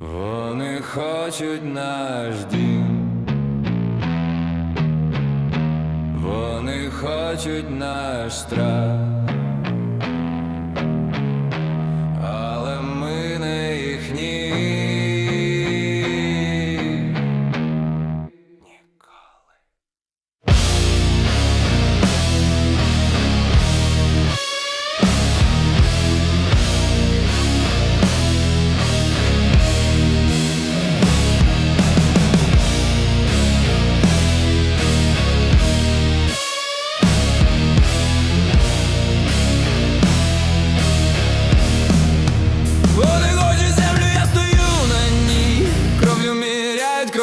Вони хочуть наш дім, вони хочуть наш страх.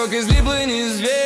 Как излюбленный зверь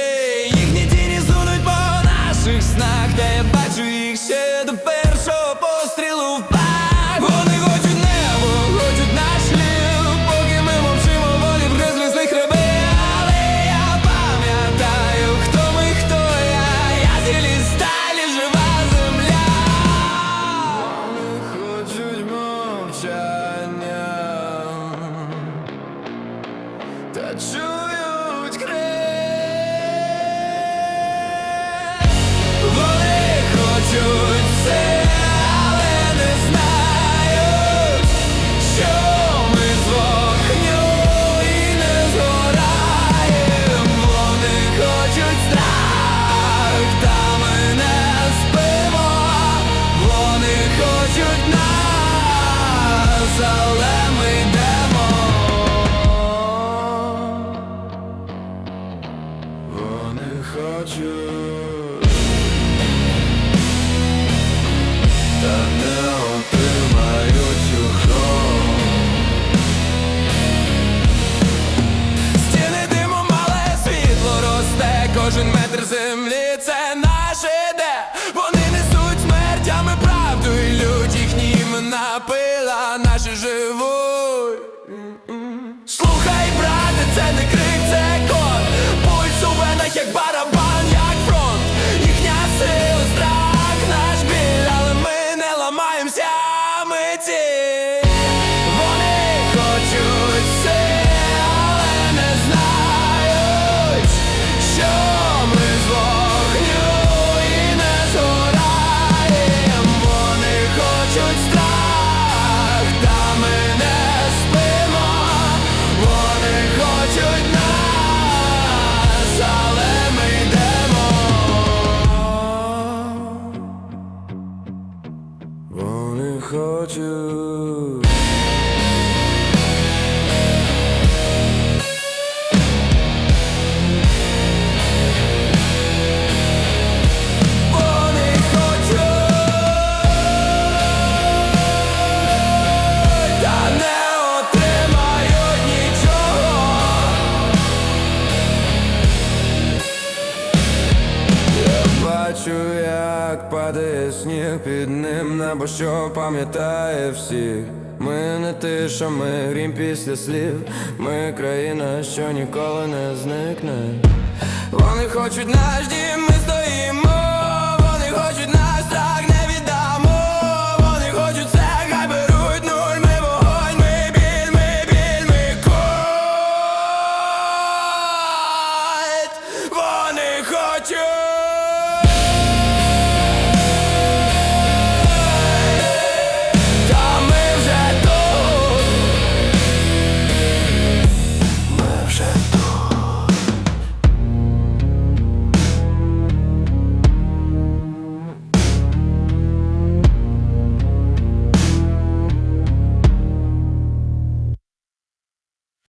Кожен метр землі це наше де. Вони несуть смертями правду і людь їхнім напила наші живуть. Слухай, брате, це не крик. wychodził бачу, як падає сніг під ним, небо що пам'ятає всіх ми не тиша, ми грім після слів, ми країна, що ніколи не зникне. Вони хочуть наш дім